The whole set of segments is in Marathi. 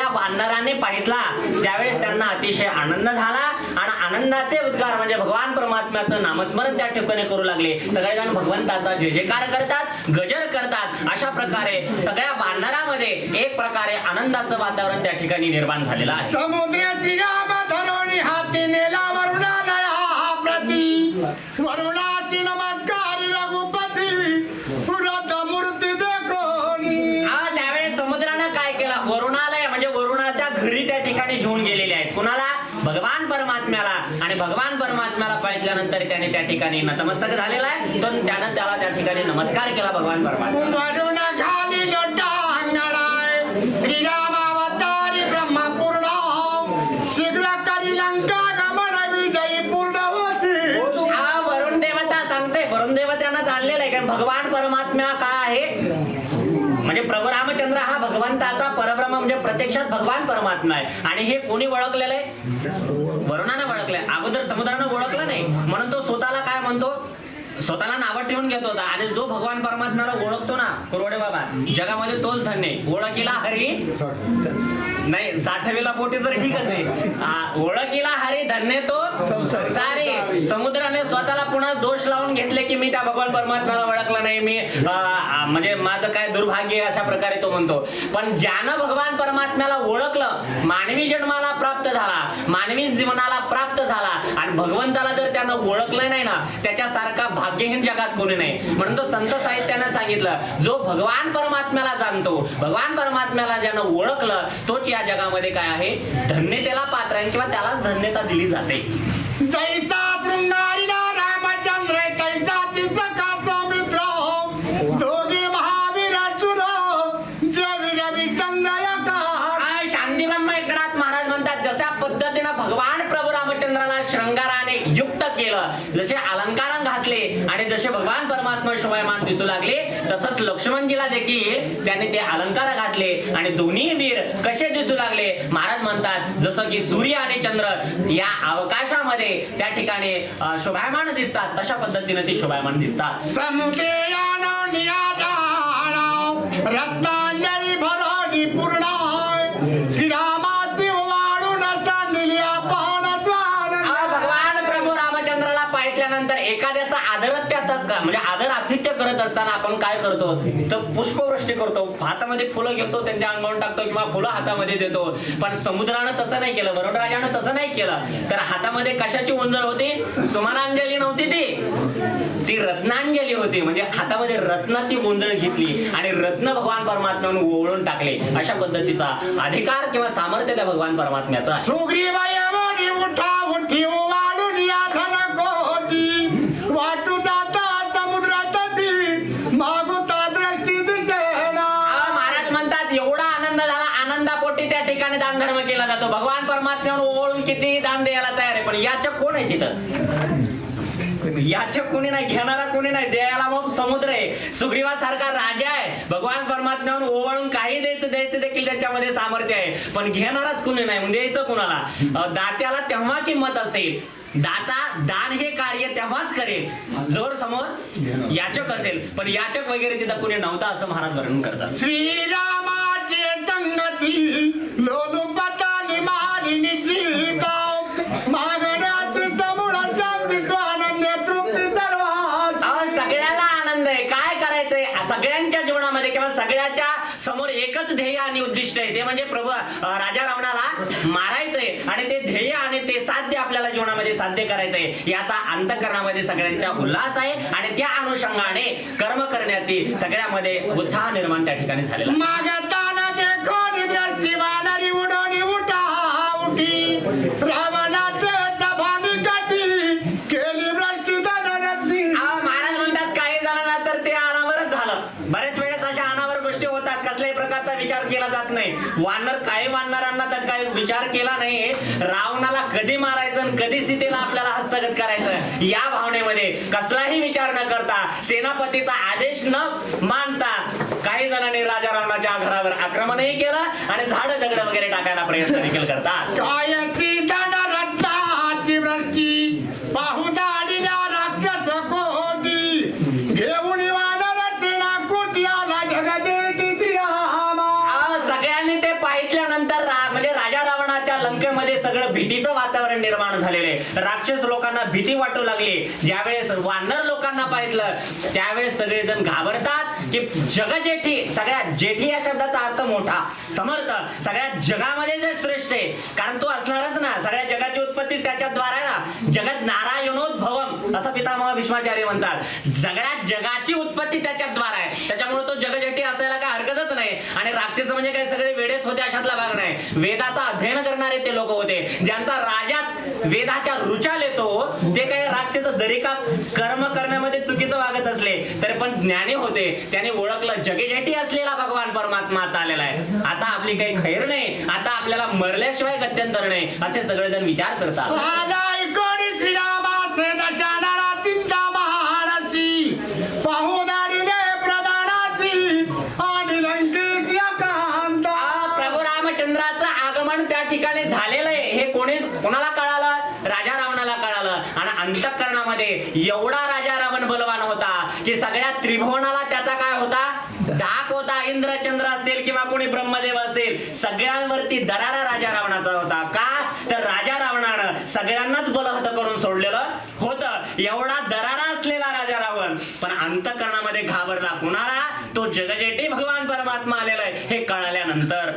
वेळा वानराने पाहितला त्यावेळेस त्यांना अतिशय आनंद झाला आणि आनंदाचे उद्गार म्हणजे भगवान परमात्म्याचं नामस्मरण त्या ठिकाणी करू लागले. सगळेजण भगवंताचा जय जयकार करतात गजर करतात. अशा प्रकारे सगळ्या वानरामध्ये एक प्रकारे आनंदाचं वातावरण त्या ठिकाणी निर्माण झालेलं आहे. समुद्र हाती नेला वरुणालया प्रती वरुणाची त्याने त्या ठिकाणी नतमस्तक झालेला आहे. तर त्यानं त्याला त्या ठिकाणी नमस्कार केला भगवान परमात्मा. वरुण हा देवता सांगते. वरुण देवत्यांना चाललेलं आहे कारण भगवान परमात्मा काय आहे? म्हणजे प्रभू रामचंद्र हा भगवंताचा परब्रह्म म्हणजे प्रत्यक्षात भगवान परमात्मा आहे. आणि हे कोणी ओळखलेलं आहे? वरुणानं ओळखलंय अगोदर समुद्रानं ओळखलं नाही. म्हणून तो स्वतःला काय म्हणतो? स्वतःला नावं ठेवून घेत होता. आणि जो भगवान परमात्म्याला ओळखतो ना कुरवडे बाबा जगामध्ये तोच धन्य ओळखीला हरी नाही साठवीला पोटी तर ठीकच आहे. ओळखीला हरी धन्य तो सारे समुद्राने स्वतःला पुन्हा दोष लावून घेतले की मी त्या भगवान परमात्म्याला ओळखलं नाही. मी म्हणजे माझं काय दुर्भाग्य आहे अशा प्रकारे तो म्हणतो. पण ज्यानं भगवान परमात्म्याला ओळखलं मानवी जन्माला प्राप्त झाला मानवी जीवनाला प्राप्त झाला आणि भगवंताला जर त्यानं ओळखलं नाही ना त्याच्यासारखा भाग्यहीन जगात कोणी नाही. म्हणून तो संत साहित्यानं सांगितलं जो भगवान परमात्म्याला जाणतो भगवान परमात्म्याला ज्यानं ओळखलं तोच या जगामध्ये काय आहे? धन्यतेला पात्र आहे किंवा त्यालाच धन्यता दिली जाते. शांती एकनाथ महाराज म्हणतात जशा पद्धतीनं भगवान प्रभू रामचंद्राला श्रंगाराने युक्त केलं जसे अलंकार घातले आणि जसे भगवान परमात्मा शोभायमान दिसू लागले तसंच लक्ष्मणजीला देखील त्याने ते अलंकार घातले आणि दोन्ही वीर कसे दिसू लागले? महाराज म्हणतात जसं की सूर्य आणि चंद्र या अवकाशामध्ये त्या ठिकाणी शोभायमान दिसतात तशा पद्धतीने ते शोभायमान दिसतात. त्यानंतर एखाद्याचा आदर म्हणजे आदर आतिथ्य करत असताना आपण काय करतो? तर पुष्पवृष्टी करतो. हातामध्ये फुलं घेतो त्यांच्या अंगावर टाकतो किंवा फुलं हातामध्ये देतो. पण समुद्रानं तसं नाही केलं वरुणराजानं तसं नाही केलं. तर हातामध्ये कशाची उंजळ होती? सुमानांजली नव्हती ती. ती रत्नांजली होती. म्हणजे हातामध्ये रत्नाची उंजळ घेतली आणि रत्न भगवान परमात्म्यान ओवळून टाकले. अशा पद्धतीचा अधिकार किंवा सामर्थ्य त्या भगवान परमात्म्याचं ओळून किती दान द्यायला तयार आहे पण याच्या कोण आहे तिथं? याच्या कोणी नाही घेणारा कोणी नाही द्यायला मग समुद्र आहे. सुग्रीवा सारखा राजा आहे. भगवान परमात्म्यावर ओवाळून काही द्यायचं द्यायचं देखील त्याच्यामध्ये सामर्थ्य आहे. पण घेणाराच कुणी नाही मग द्यायचं कुणाला? दात्याला तेव्हा किंमत असेल. दाता दान हे कार्य तेव्हाच करेल. जोर समोर याचक असेल. पण याचक वगैरे तिथं कुणी नव्हता असं महाराज वर्णन करतात. श्रीरामाचे संगती सगळ्याच्या समोर एकच ध्येय आणि उद्दिष्ट आहे. ते म्हणजे प्रभू राजा रावणाला मारायचंय आणि ते ध्येय आणि ते साध्य आपल्याला जीवनामध्ये साध्य करायचंय. याचा अंतकरणामध्ये सगळ्यांच्या उल्हास आहे आणि त्या अनुषंगाने कर्म करण्याची सगळ्यामध्ये उत्साह निर्माण त्या ठिकाणी झालेला मानणार काही तर काही विचार केला नाही. रावणाला कधी मारायचं कधी सीतेला आपल्याला हस्तगत करायचं? या भावनेमध्ये कसलाही विचार न करता सेनापतीचा आदेश न मानता काही जणांनी राजा रावणाच्या घरावर आक्रमणही केलं आणि झाड दगड वगैरे टाकायला प्रयत्न देखील करतात. भीतीचं वातावरण निर्माण झालेले राक्षस लोकांना भीती वाटू लागली. ज्यावेळेस वानर लोकांना पाहिलं त्यावेळेस सगळेजण घाबरतात की जगजेठी सगळ्यात जेठी या शब्दाचा अर्थ मोठा समर्थ. सगळ्यात जगामध्ये जे श्रेष्ठ आहे कारण तो असणारच ना. सगळ्या जगाची उत्पत्ती त्याच्या द्वारा ना जगत नारायणोद्भवम असं पितामह भीष्माचार्य म्हणतात. सगळ्यात जगाची उत्पत्ती त्याच्याद्वारे आहे. त्याच्यामुळे तो जग असायला काय हरकतच नाही आणि राक्षस म्हणजे काही सगळे वेडेच होते अशातला भाग नाही. वेदाचा अध्ययन करणारे ते लोक होते. ज्यांचा राजाच वेदाच्या रुचा लेतो ते काही राक्षस जरी का कर्म करण्यामध्ये चुकीचं वागत असले तरी पण ज्ञानी होते. त्याने ओळखलं जगेजेटी असलेला भगवान परमात्मा आता आलेला आहे. आता आपली काही खैर नाही. आता आपल्याला मरल्याशिवाय गत्यंतर नाही. असे सगळेजण विचार करतात. ठिकाणी झालेलं आहे. हे कोणी कोणाला कळालं? राजा रावणाला कळालं. आणि अंतःकरणामध्ये एवढा राजा रावण बलवान होता की सगळ्या त्रिभुवनाला त्याचा काय होता? धाक होता. इंद्रचंद्र असेल किंवा कोणी ब्रह्मदेव असेल सगळ्यांवरती दरारा राजा रावणाचा होता. का? तर राजा रावणानं सगळ्यांनाच बलहत करून सोडलेलं होतं. एवढा दरारा असलेला राजा रावण. पण अंतकरणामध्ये घाबरला कुणाला? तो जगजेटी भगवान परमात्मा आलेला आहे. हे कळाल्यानंतर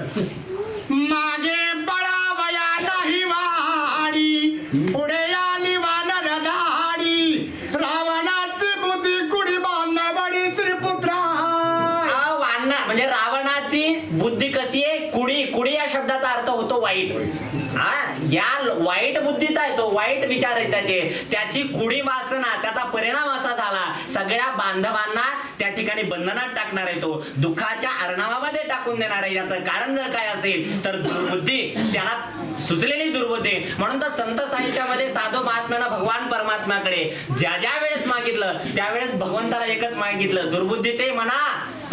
रावणा म्हणजे रावणाची बुद्धी कशी आहे? कुडी कुडी या शब्दाचा अर्थ होतो वाईट. हा? या वाईट बुद्धीचा आहे तो. वाईट विचार आहे त्याचे. त्याची कुडी वासना त्याचा परिणाम असा झाला. सगळ्या बांधवांना त्या ठिकाणी बंधनात टाकणार आहे तो. दुःखाच्या अर्णवामध्ये टाकून देणार आहे याचं. कारण जर काय असेल तर दुर्बुद्धी त्याला सुचलेली दुर्बुद्धी. म्हणून तर संत साहित्यामध्ये साधो महात्म्यानं भगवान परमात्म्याकडे ज्या ज्या वेळेस मागितलं त्यावेळेस भगवंताला एकच मागितलं. दुर्बुद्धी ते म्हणा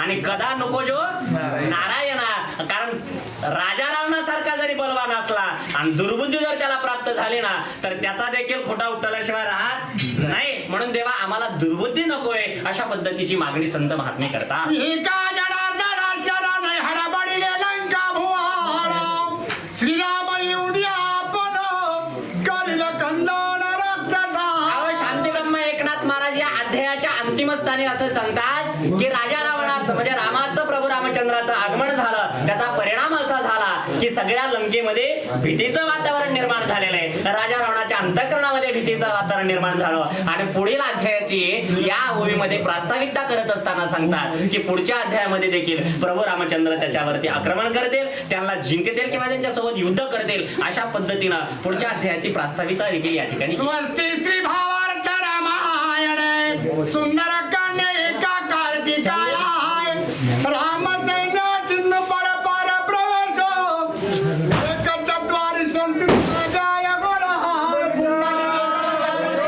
आणि कदा नको जो नारायणा कारण राजा रावणासारखा जरी बलवान असला आणि दुर्बुद्धी जर त्याला प्राप्त झाली ना तर त्याचा देखील खोटा उठल्याशिवाय राहत नाही. म्हणून देवा आम्हाला दुर्बुद्धी नकोय अशा पद्धतीची मागणी संत महात्मे करतात. शांती ब्रह्म एकनाथ महाराज या अध्यायाच्या अंतिम स्थानी असं सांगतात की राजा रावणात म्हणजे रामाचं प्रभू रामचंद्राचं आगमन झालं. त्याचा परिणाम असा झाला की सगळ्या लंकेमध्ये भीतीचं वातावरण निर्माण झालेलं आहे. राजा रावणाच्या अंतकरणामध्ये भीतीचं वातावरण निर्माण झालं. आणि पुढील अध्यायाची या ओळीमध्ये प्रास्ताविकता करत असताना सांगतात की पुढच्या अध्यायामध्ये देखील प्रभू रामचंद्र त्याच्यावरती आक्रमण करतील त्यांना जिंकतील किंवा त्यांच्यासोबत युद्ध करतील अशा पद्धतीनं पुढच्या अध्यायाची प्रास्ताविकता देखील या ठिकाणी सुंदर